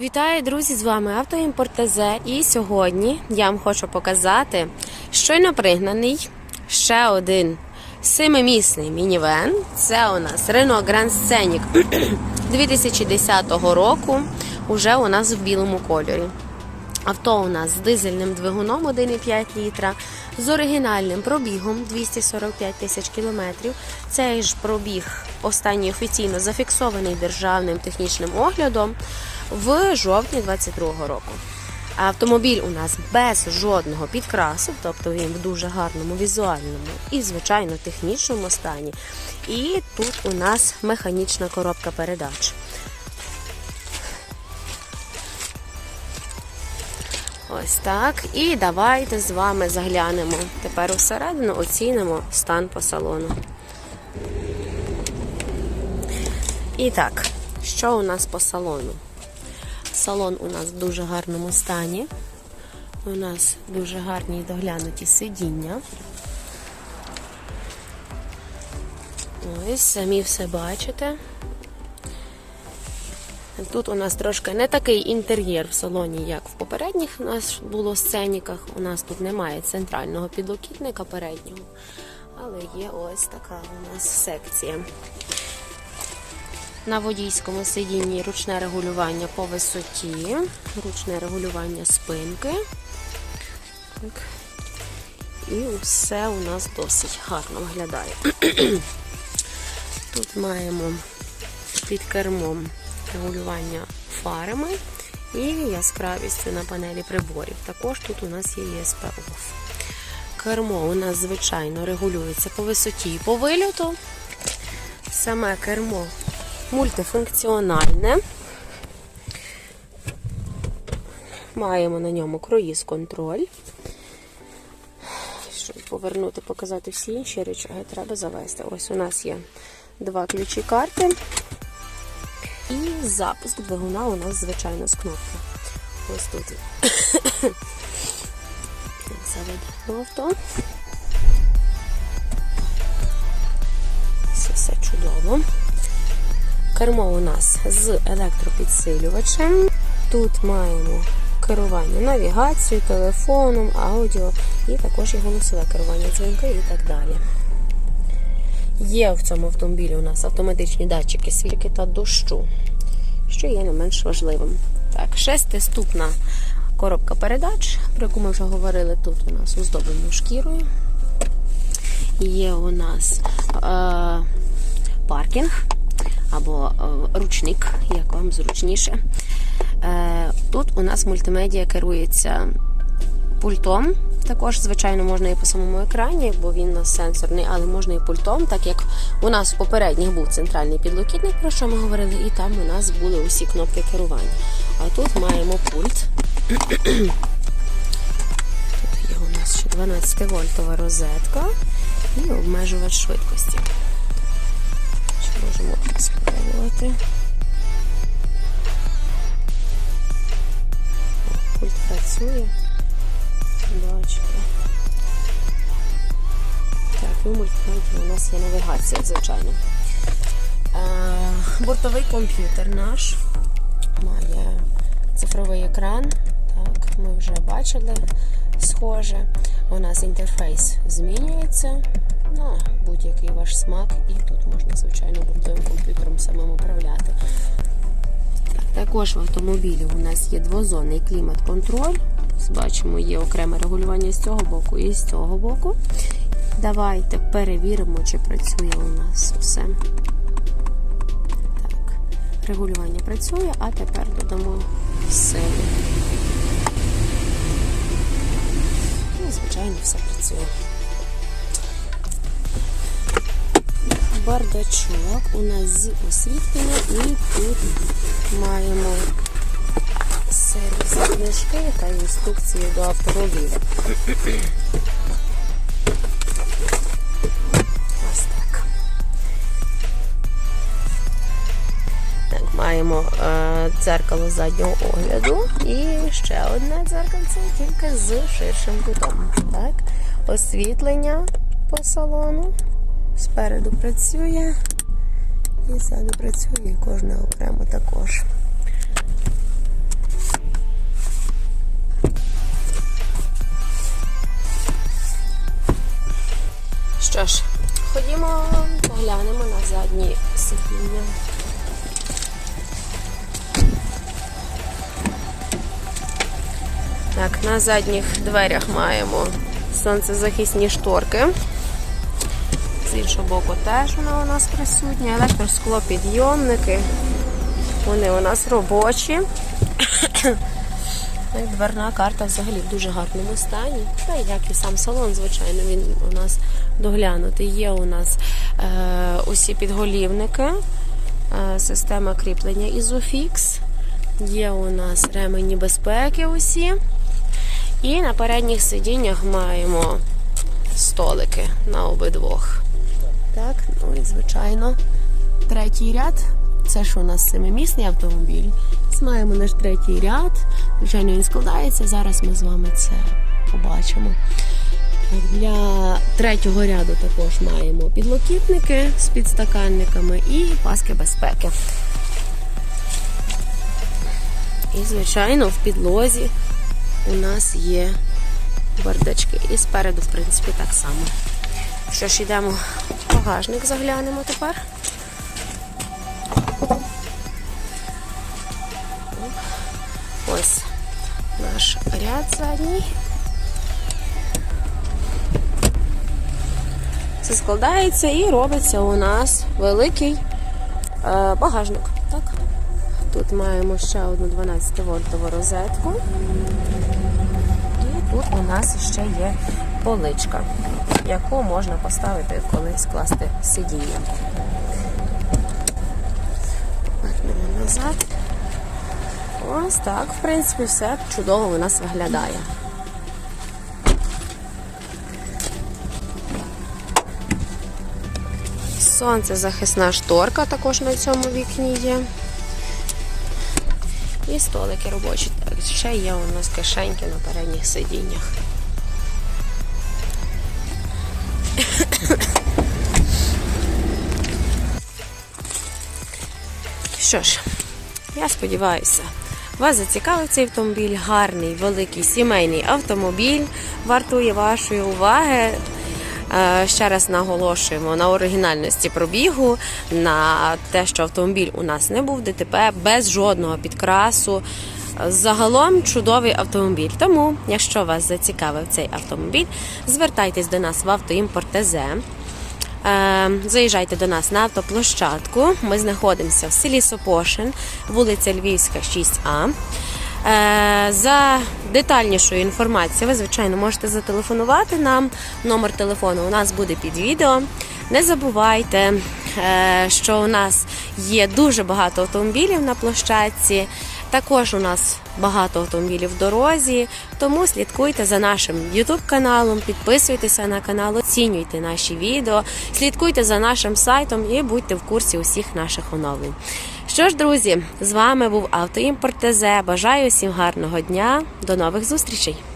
Вітаю, друзі! З вами Автоімпорт ТЗ. І сьогодні я вам хочу показати щойно пригнаний ще один семимісний мінівен. Це у нас Renault Grand Scenic 2010 року. Уже у нас в білому кольорі. Авто у нас з дизельним двигуном 1,5 літра, з оригінальним пробігом 245 тисяч кілометрів. Цей ж пробіг останній офіційно зафіксований державним технічним оглядом в жовтні 2022 року. Автомобіль у нас без жодного підкрасу, тобто він в дуже гарному візуальному і, звичайно, технічному стані. І тут у нас механічна коробка передач. Ось так. І давайте з вами заглянемо. Тепер усередину оцінимо стан по салону. І так, що у нас по салону? Салон у нас в дуже гарному стані. У нас дуже гарні і доглянуті сидіння. Ось, самі все бачите. Тут у нас трошки не такий інтер'єр в салоні, як в попередніх у нас було сценіках. У нас тут немає центрального підлокітника переднього, але є ось така у нас секція. На водійському сидінні ручне регулювання по висоті, ручне регулювання спинки. Так. І все у нас досить гарно виглядає. Тут маємо під кермом регулювання фарами і яскравістю на панелі приборів. Також тут у нас є ESP Off. Кермо у нас, звичайно, регулюється по висоті і по вильоту. Саме кермо мультифункціональне. Маємо на ньому круїз контроль. Щоб повернути, показати всі інші речаги, треба завести. Ось у нас є два ключі карти. І запуск двигуна у нас, звичайно, з кнопки. Ось тут. Заведено авто. Все, все чудово. Кермо у нас з електропідсилювачем. Тут маємо керування навігацією, телефоном, аудіо і також і голосове керування дзвінки і так далі. Є в цьому автомобілі у нас автоматичні датчики світки та дощу, що є не менш важливим. Так, шестиступна коробка передач, про яку ми вже говорили, тут у нас оздоблено шкірою. Є у нас е, паркінг або е, ручник, як вам зручніше. Е, тут у нас мультимедіа керується пультом. Також, звичайно, можна і по самому екрані, бо він у нас сенсорний, але можна і пультом, так як у нас попередніх був центральний підлокітник, про що ми говорили, і там у нас були усі кнопки керування. А тут маємо пульт. Тут є у нас ще 12 вольтова розетка і обмежувач швидкості. Чи можемо спробувати? Пульт працює. Бачите. Так, і в мультимедії у нас є навігація, звичайно. Е, бортовий комп'ютер наш має цифровий екран. Так, ми вже бачили схоже. У нас інтерфейс змінюється на будь-який ваш смак, і тут можна, звичайно, бортовим комп'ютером самим управляти. Також в автомобілі у нас є двозонний клімат-контроль. Бачимо, є окреме регулювання з цього боку і з цього боку. Давайте перевіримо, чи працює у нас все. Так, регулювання працює, а тепер додамо силу. Бардачок у нас з освітленням і тут маємо сервісні книжки та інструкції до автомобіля. Ось так. Так, маємо е, дзеркало заднього огляду і ще одне дзеркальце, тільки з ширшим кутом. Так, освітлення по салону спереду працює і ззаду працює, і кожна окремо також. Що ж, ходімо, поглянемо на задні сидіння. Так, на задніх дверях маємо сонцезахисні шторки. Іншого боку теж вона у нас присутня. Електросклопідйомники. Вони у нас робочі. Дверна карта взагалі в дуже гарному стані. Та як і сам салон, звичайно, він у нас доглянутий. Є у нас е, усі підголівники, е, система кріплення Isofix. Є у нас ремені безпеки усі. І на передніх сидіннях маємо столики на обидвох. Ну і звичайно, третій ряд. Це ж у нас семимісний автомобіль. Маємо наш третій ряд. Звичайно, він складається. Зараз ми з вами це побачимо. Для третього ряду також маємо підлокітники з підстаканниками і паски безпеки. І, звичайно, в підлозі у нас є бардачки. І спереду, в принципі, так само. Що ж, йдемо в багажник, заглянемо тепер. Ось наш ряд задній. Все складається і робиться у нас великий е, багажник. Так? Тут маємо ще одну 12-вольтову розетку. І тут у нас ще є поличка, яку можна поставити, коли скласти сидіння. Повернемо назад. Ось так, в принципі, все чудово у нас виглядає. Сонцезахисна шторка також на цьому вікні є. І столики робочі. Так, ще є у нас кишеньки на передніх сидіннях. Що ж, я сподіваюся, вас зацікавив цей автомобіль. Гарний, великий сімейний автомобіль. Вартує вашої уваги. Е, Ще раз наголошуємо на оригінальності пробігу, на те, що автомобіль у нас не був ДТП без жодного підкрасу. Загалом чудовий автомобіль. Тому, якщо вас зацікавив цей автомобіль, звертайтесь до нас в автоімпорт ТЗ. Е, Заїжджайте до нас на автоплощадку. Ми знаходимося в селі Сопошин, вулиця Львівська, 6А. Е, За детальнішою інформацією, ви, звичайно, можете зателефонувати нам. Номер телефону у нас буде під відео. Не забувайте, е, що у нас є дуже багато автомобілів на площадці. Також у нас багато автомобілів в дорозі, тому слідкуйте за нашим ютуб-каналом, підписуйтеся на канал, оцінюйте наші відео, слідкуйте за нашим сайтом і будьте в курсі усіх наших оновлень. Що ж, друзі, з вами був Автоімпорт ТЗ. Бажаю всім гарного дня. До нових зустрічей!